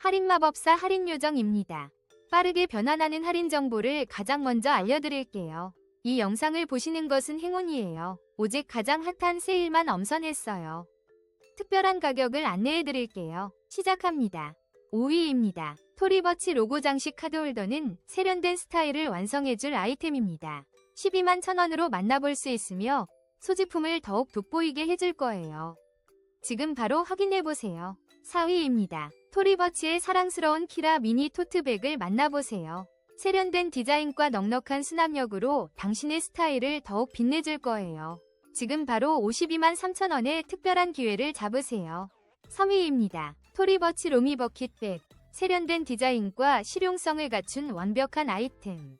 할인마법사 할인요정입니다. 빠르게 변환하는 할인 정보를 가장 먼저 알려드릴게요. 이 영상을 보시는 것은 행운이에요. 오직 가장 핫한 세일만 엄선했어요. 특별한 가격을 안내해드릴게요. 시작합니다. 5위입니다. 토리버치 로고 장식 카드홀더는 세련된 스타일을 완성해줄 아이템입니다. 12만 천원으로 만나볼 수 있으며 소지품을 더욱 돋보이게 해줄 거예요. 지금 바로 확인해보세요. 4위입니다. 토리버치의 사랑스러운 키라 미니 토트백을 만나보세요. 세련된 디자인과 넉넉한 수납력으로 당신의 스타일을 더욱 빛내줄 거예요. 지금 바로 52만 3천원의 특별한 기회를 잡으세요. 3위입니다. 토리버치 로미 버킷백. 세련된 디자인과 실용성을 갖춘 완벽한 아이템.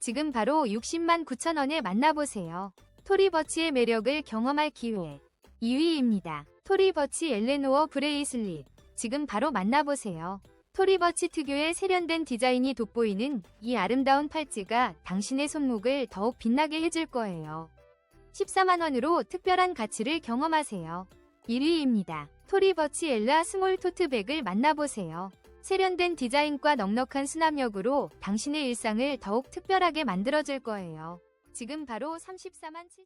지금 바로 60만 9천원에 만나보세요. 토리버치의 매력을 경험할 기회. 2위입니다. 토리버치 엘레노어 브레이슬릿. 지금 바로 만나보세요. 토리버치 특유의 세련된 디자인이 돋보이는 이 아름다운 팔찌가 당신의 손목을 더욱 빛나게 해줄 거예요. 14만원으로 특별한 가치를 경험하세요. 1위입니다. 토리버치 엘라 스몰 토트백을 만나보세요. 세련된 디자인과 넉넉한 수납력으로 당신의 일상을 더욱 특별하게 만들어줄 거예요. 지금 바로 34만 7